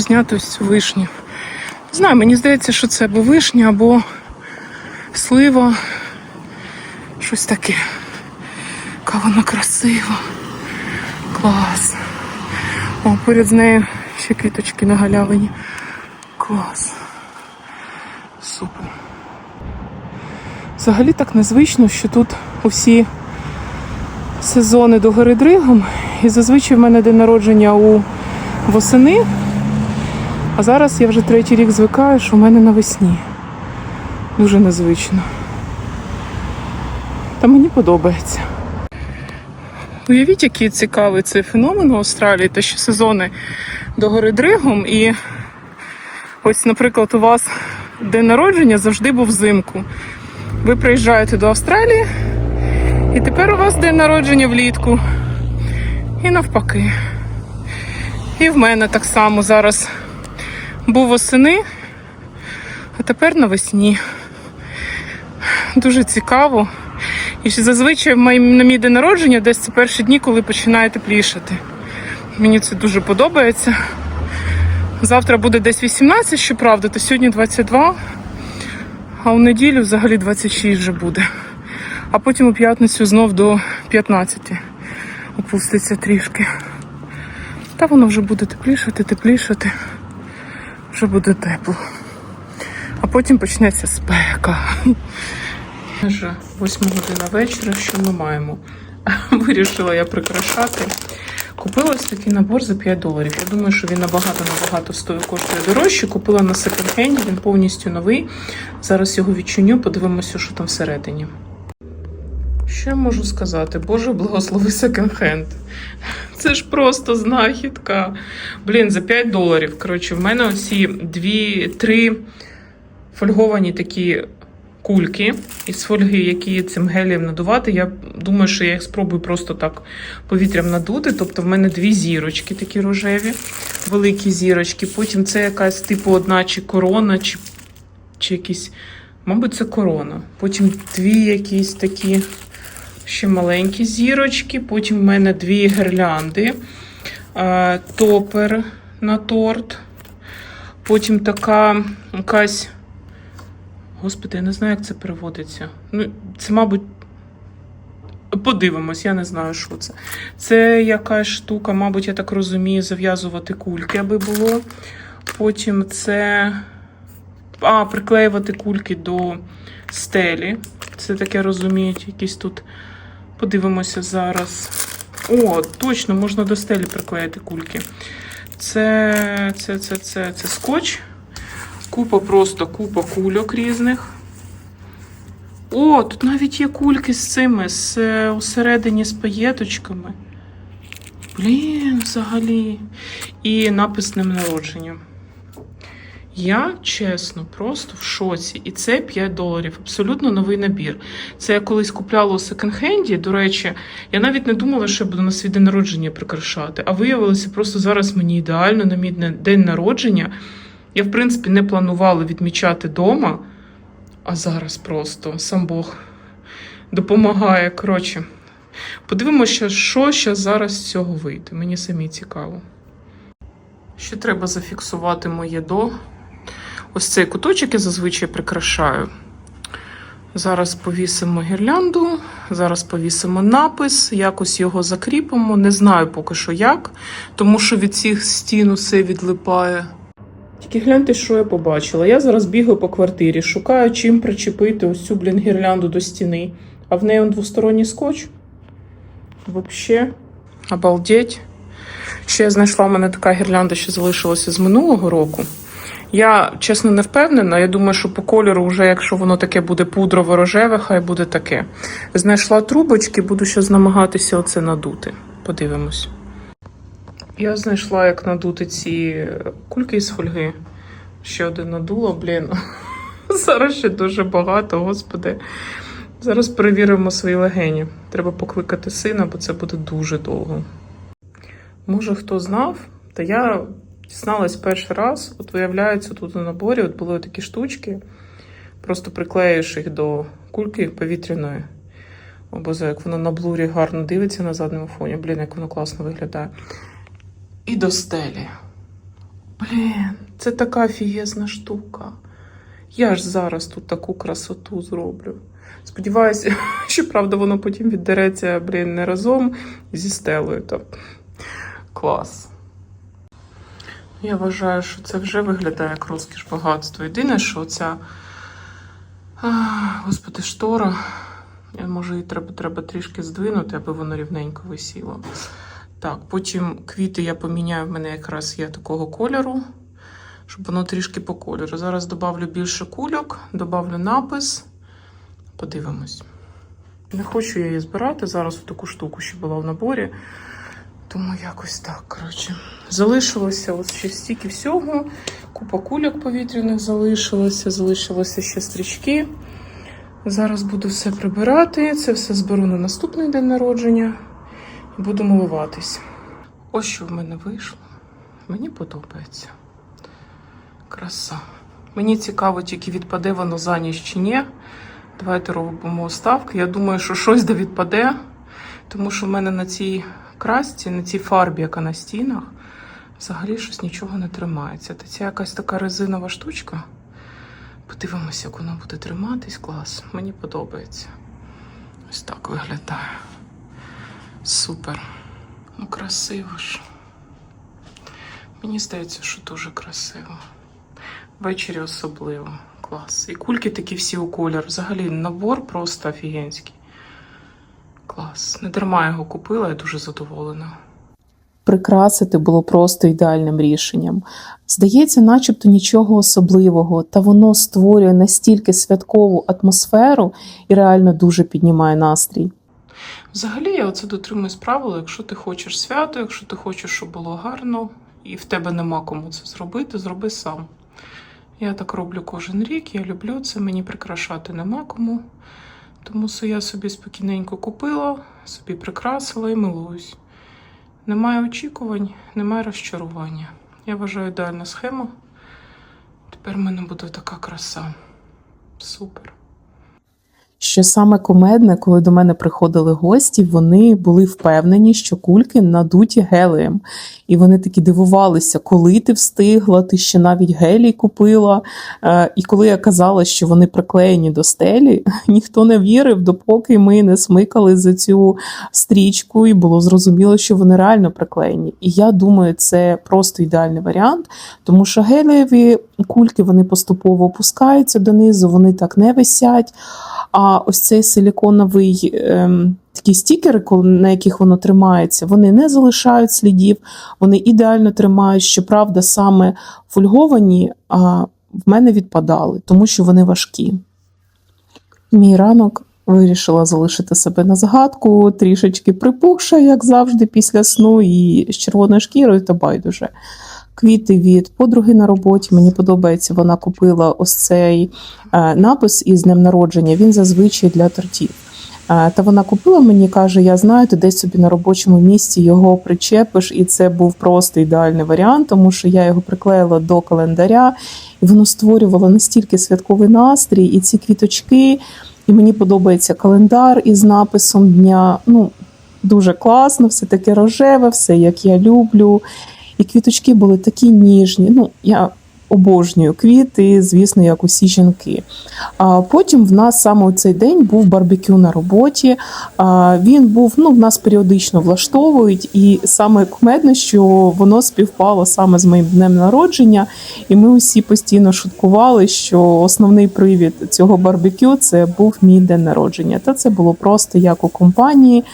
хочу зняти ось цю вишню. Не знаю, мені здається, що це або вишня, або слива. Щось таке. Яка вона красива. Клас. О, поряд з нею ще квіточки на галявині. Клас. Супер. Взагалі так незвично, що тут усі сезони до гори Дригом. І зазвичай в мене день народження у восени. А зараз я вже третій рік звикаю, що в мене навесні. Дуже незвично. Та мені подобається. Уявіть, який цікавий цей феномен у Австралії, те, що сезони до гори Дригом. І ось, наприклад, у вас день народження завжди був взимку. Ви приїжджаєте до Австралії, і тепер у вас день народження влітку. І навпаки. І в мене так само зараз був восени, а тепер навесні. Дуже цікаво. І ще зазвичай на мій день народження десь це перші дні, коли починає теплішати. Мені це дуже подобається. Завтра буде десь 18, щоправда, то сьогодні 22, а у неділю взагалі 26 вже буде. А потім у п'ятницю знов до 15 опуститься трішки. Та воно вже буде теплішати, теплішати. Вже буде тепло. А потім почнеться спека. Вже 8 година вечора, що ми маємо? Вирішила я прикрашати. Купила ось такий набор за 5 доларів. Я думаю, що він набагато-набагато стоїть коштує дорожче. Купила на секонд-хенді, він повністю новий. Зараз його відчиню, подивимося, що там всередині. Що я можу сказати? Боже, благослови секонд-хенд. Це ж просто знахідка. Блін, за 5 доларів. Коротше, в мене оці дві, три фольговані такі кульки із фольги, які цим гелієм надувати. Я думаю, що я їх спробую просто так повітрям надути. Тобто в мене дві зірочки такі рожеві, великі зірочки. Потім це якась типу одна чи корона, чи, чи якісь, мабуть, це корона. Потім дві якісь такі ще маленькі зірочки. Потім в мене дві гірлянди, топер на торт. Потім така якась. Господи, я не знаю, як це переводиться. Ну, це, мабуть, подивимось, я не знаю, що це. Це якась штука, мабуть, я так розумію, зав'язувати кульки, аби було. Потім це. А, приклеювати кульки до стелі. Це таке розуміють, якісь тут. Подивимося зараз. О, точно, можна до стелі приклеїти кульки. Це, це, це, це, це скотч. Купа просто купа кульок різних. О, тут навіть є кульки з цими, з е, усередині з паєточками. Блін, взагалі. І напис з днем народження. Я чесно, просто в шоці. І це 5 доларів. Абсолютно новий набір. Це я колись купляла у секонд-хенді. До речі, я навіть не думала, що я буду на свій день народження прикрашати. А виявилося, просто зараз мені ідеально на мій день народження. Я, в принципі, не планувала відмічати вдома, а зараз просто сам Бог допомагає. Коротше, подивимося, що ще зараз з цього вийде. Мені самі цікаво. Ще треба зафіксувати моє до. Ось цей куточок я зазвичай прикрашаю. Зараз повісимо гірлянду, зараз повісимо напис, якось його закріпимо. Не знаю поки що як, тому що від цих стін усе відлипає. Тільки гляньте, що я побачила. Я зараз бігаю по квартирі, шукаю, чим причепити ось цю, блін, гірлянду до стіни. А в неї он двосторонній скотч. Вообще, обалдеть. Ще я знайшла в мене така гірлянда, що залишилася з минулого року. Я чесно не впевнена. Я думаю, що по кольору, вже якщо воно таке буде пудрово-рожеве, хай буде таке. Знайшла трубочки, буду ще намагатися оце надути. Подивимось. Я знайшла, як надути ці кульки із фольги. Ще один надула, блін. Зараз ще дуже багато, господи. Зараз перевіримо свої легені. Треба покликати сина, бо це буде дуже довго. Може, хто знав, та я дізналась перший раз. От виявляється, тут у наборі от були такі штучки. Просто приклеїш їх до кульки повітряної. О, як воно на блурі гарно дивиться на задньому фоні. Блін, як воно класно виглядає. І до стелі. Блін, це така фієзна штука. Я ж зараз тут таку красоту зроблю. Сподіваюся, що правда воно потім віддереться, блін, не разом зі стелею. То клас. Я вважаю, що це вже виглядає як розкіш багатство. Єдине, що ця. Господи, штора. Може, її треба, треба трішки здвинути, аби воно рівненько висіло. Так, потім квіти я поміняю. В мене якраз є такого кольору, щоб воно трішки по кольору. Зараз додавлю більше кульок, додавлю напис. Подивимось. Не хочу я її збирати. Зараз таку штуку ще була в наборі. Тому якось так, коротше. Залишилося ось ще стільки всього. Купа кульок повітряних залишилося, залишилося ще стрічки. Зараз буду все прибирати. Це все зберу на наступний день народження і буду милуватись. Ось що в мене вийшло. Мені подобається. Краса. Мені цікаво, тільки відпаде воно за ніч чи ні. Давайте робимо ставки. Я думаю, що щось да відпаде, тому що в мене на цій красці, на цій фарбі, яка на стінах, взагалі щось нічого не тримається. Та ця якась така резинова штучка. Подивимося, як воно буде триматись. Клас. Мені подобається. Ось так виглядає. Супер. Ну, красиво ж. Мені здається, що дуже красиво. Ввечері особливо. Клас. І кульки такі всі у колір. Взагалі набор просто офігенський. Клас. Не дарма його купила, я дуже задоволена. прикрасити було просто ідеальним рішенням. Здається, начебто нічого особливого, та воно створює настільки святкову атмосферу і реально дуже піднімає настрій. Взагалі, я оце дотримуюсь правила, якщо ти хочеш свято, якщо ти хочеш, щоб було гарно, і в тебе нема кому це зробити, зроби сам. Я так роблю кожен рік, я люблю це, мені прикрашати нема кому. Тому я собі спокійненько купила, собі прикрасила і милуюсь. Немає очікувань, немає розчарування. Я вважаю ідеальна схема. Тепер в мене буде така краса. Супер. Що саме комедне, коли до мене приходили гості, вони були впевнені, що кульки надуті гелієм. І вони такі дивувалися, коли ти встигла, ти ще навіть гелій купила. Е, І коли я казала, що вони приклеєні до стелі, ніхто не вірив, допоки ми не смикали за цю стрічку, і було зрозуміло, що вони реально приклеєні. І я думаю, це просто ідеальний варіант, тому що гелієві кульки вони поступово опускаються донизу, вони так не висять. А ось цей силіконовий ем, такі стікери, на яких воно тримається, вони не залишають слідів, вони ідеально тримають. Щоправда, саме фольговані а, в мене відпадали, тому що вони важкі. Мій ранок вирішила залишити себе на згадку, трішечки припухша, як завжди, після сну, і з червоною шкірою та байдуже. Квіти від подруги на роботі. Мені подобається, вона купила ось цей е, напис із днем народження. Він зазвичай для тортів. Е, Та вона купила мені, каже: Я знаю, ти десь собі на робочому місці його причепиш, і це був просто ідеальний варіант, тому що я його приклеїла до календаря, і воно створювало настільки святковий настрій, і ці квіточки. І мені подобається календар із написом дня. Ну, дуже класно, все таке рожеве, все як я люблю. І квіточки були такі ніжні. Ну, я обожнюю квіти, звісно, як усі жінки. А потім в нас саме у цей день був барбекю на роботі. А він був, ну, в нас періодично влаштовують, і саме кумедне, що воно співпало саме з моїм днем народження. І ми усі постійно шуткували, що основний привід цього барбекю це був мій день народження. Та це було просто як у компанії.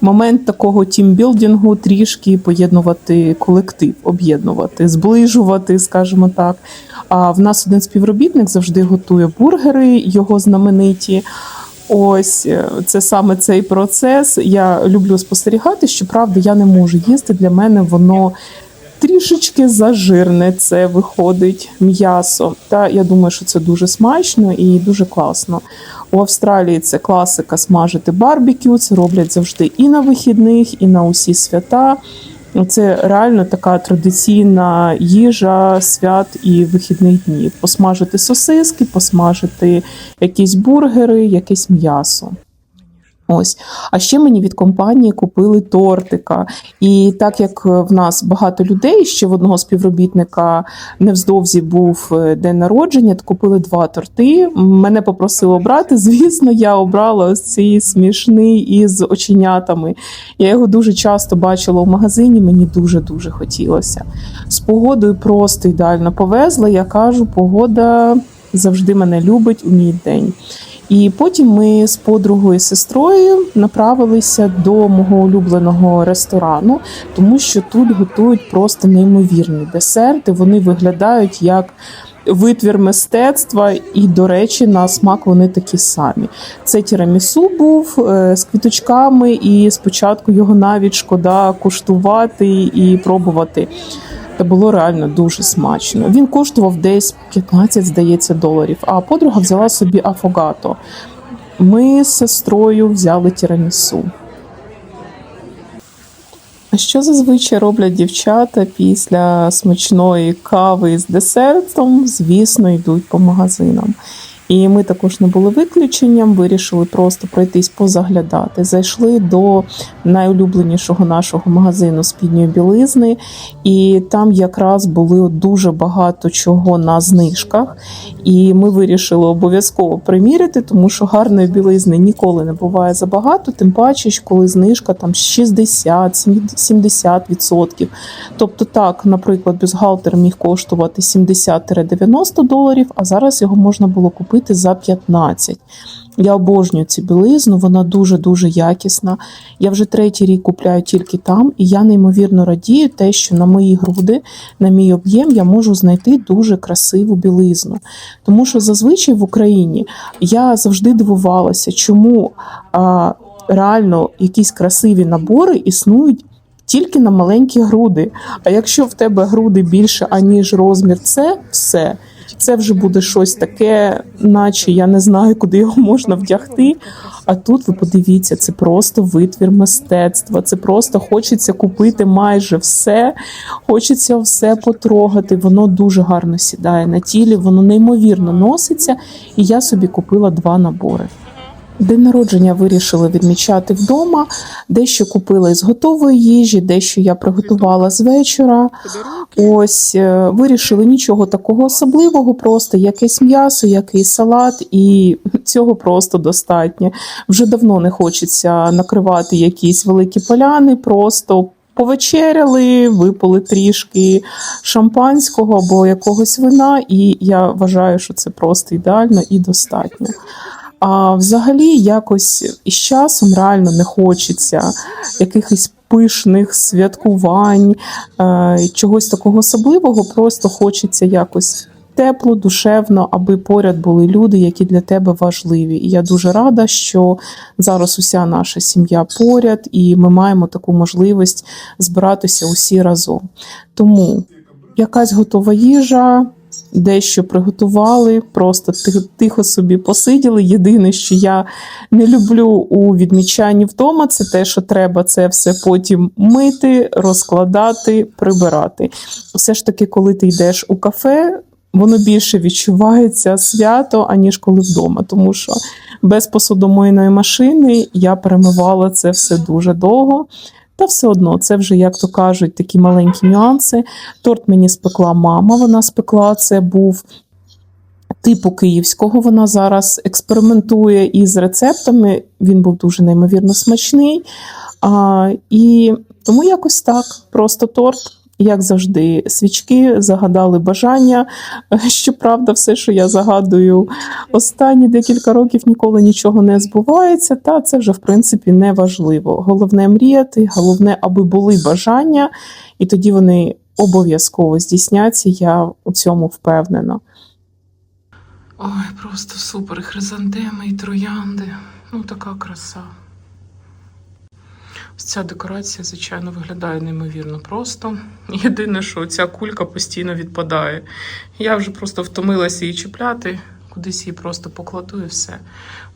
Момент такого тімбілдингу трішки поєднувати колектив, об'єднувати, зближувати, скажімо так. А в нас один співробітник завжди готує бургери, його знамениті. Ось е, це саме цей процес. Я люблю спостерігати. Щоправда, я не можу їсти. Для мене воно трішечки зажирне. Це виходить м'ясо. Та я думаю, що це дуже смачно і дуже класно. У Австралії це класика смажити барбекю. Це роблять завжди і на вихідних, і на усі свята. Це реально така традиційна їжа свят і вихідних днів. Посмажити сосиски, посмажити якісь бургери, якесь м'ясо. Ось. А ще мені від компанії купили тортика. І так як в нас багато людей, ще в одного співробітника невздовзі був е, день народження, то купили два торти. Мене попросили обрати. Звісно, я обрала ось цей смішний із оченятами. Я його дуже часто бачила у магазині, мені дуже-дуже хотілося. З погодою просто ідеально повезла. Я кажу, погода завжди мене любить у мій день. І потім ми з подругою і сестрою направилися до мого улюбленого ресторану, тому що тут готують просто неймовірні десерти. Вони виглядають як витвір мистецтва, і, до речі, на смак вони такі самі. Це тірамісу був е, з квіточками, і спочатку його навіть шкода куштувати і пробувати. Та було реально дуже смачно. Він коштував десь 15, здається, доларів. А подруга взяла собі афогато. Ми з сестрою взяли тірамісу. А що зазвичай роблять дівчата після смачної кави з десертом? Звісно, йдуть по магазинам. І ми також не були виключенням, вирішили просто пройтись позаглядати. Зайшли до найулюбленішого нашого магазину спідньої білизни, і там якраз були дуже багато чого на знижках. І ми вирішили обов'язково приміряти, тому що гарної білизни ніколи не буває забагато, тим паче, коли знижка там 60-70%. Тобто, так, наприклад, бюстгальтер міг коштувати 70-90 доларів, а зараз його можна було купити за 15. Я обожнюю цю білизну, вона дуже-дуже якісна. Я вже третій рік купляю тільки там, і я неймовірно радію те, що на мої груди, на мій об'єм я можу знайти дуже красиву білизну. Тому що зазвичай в Україні я завжди дивувалася, чому а, реально якісь красиві набори існують. Тільки на маленькі груди. А якщо в тебе груди більше, аніж розмір, це все. Це вже буде щось таке, наче я не знаю, куди його можна вдягти. А тут ви подивіться, це просто витвір мистецтва. Це просто хочеться купити майже все, хочеться все потрогати. Воно дуже гарно сідає на тілі, воно неймовірно носиться. І я собі купила два набори. День народження вирішили відмічати вдома. Дещо купила із готової їжі, дещо я приготувала з вечора. Ось е, вирішили нічого такого особливого, просто якесь м'ясо, якийсь салат, і цього просто достатньо. Вже давно не хочеться накривати якісь великі поляни, просто. Повечеряли, випили трішки шампанського або якогось вина, і я вважаю, що це просто ідеально і достатньо. А взагалі, якось із часом реально не хочеться якихось пишних святкувань, е, чогось такого особливого. Просто хочеться якось тепло, душевно, аби поряд були люди, які для тебе важливі. І я дуже рада, що зараз уся наша сім'я поряд, і ми маємо таку можливість збиратися усі разом. Тому якась готова їжа. Дещо приготували, просто тихо, собі посиділи. Єдине, що я не люблю у відмічанні вдома, це те, що треба це все потім мити, розкладати, прибирати. Все ж таки, коли ти йдеш у кафе, воно більше відчувається свято, аніж коли вдома. Тому що без посудомийної машини я перемивала це все дуже довго. Та все одно, це вже, як то кажуть, такі маленькі нюанси. Торт мені спекла мама, вона спекла. Це був типу київського. Вона зараз експериментує із рецептами. Він був дуже неймовірно смачний. А, І тому якось так. Просто торт. Як завжди, свічки загадали бажання. Щоправда, все, що я загадую останні декілька років, ніколи нічого не збувається. Та це вже в принципі не важливо. Головне мріяти, головне, аби були бажання, і тоді вони обов'язково здійсняться. Я у цьому впевнена. Ой, просто супер. Хризантеми і троянди. Ну, така краса. Ця декорація, звичайно, виглядає неймовірно просто. Єдине, що ця кулька постійно відпадає. Я вже просто втомилася її чіпляти, кудись її просто покладу і все.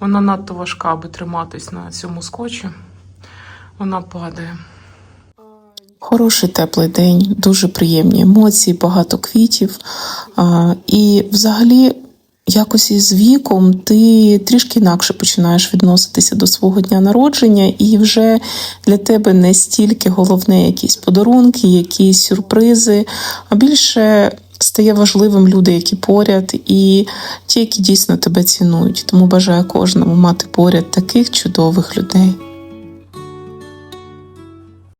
Вона надто важка, аби триматись на цьому скотчі. Вона падає. Хороший теплий день, дуже приємні емоції, багато квітів. І взагалі якось із віком ти трішки інакше починаєш відноситися до свого дня народження, і вже для тебе не стільки головне якісь подарунки, якісь сюрпризи, а більше стає важливим люди, які поряд, і ті, які дійсно тебе цінують. Тому бажаю кожному мати поряд таких чудових людей.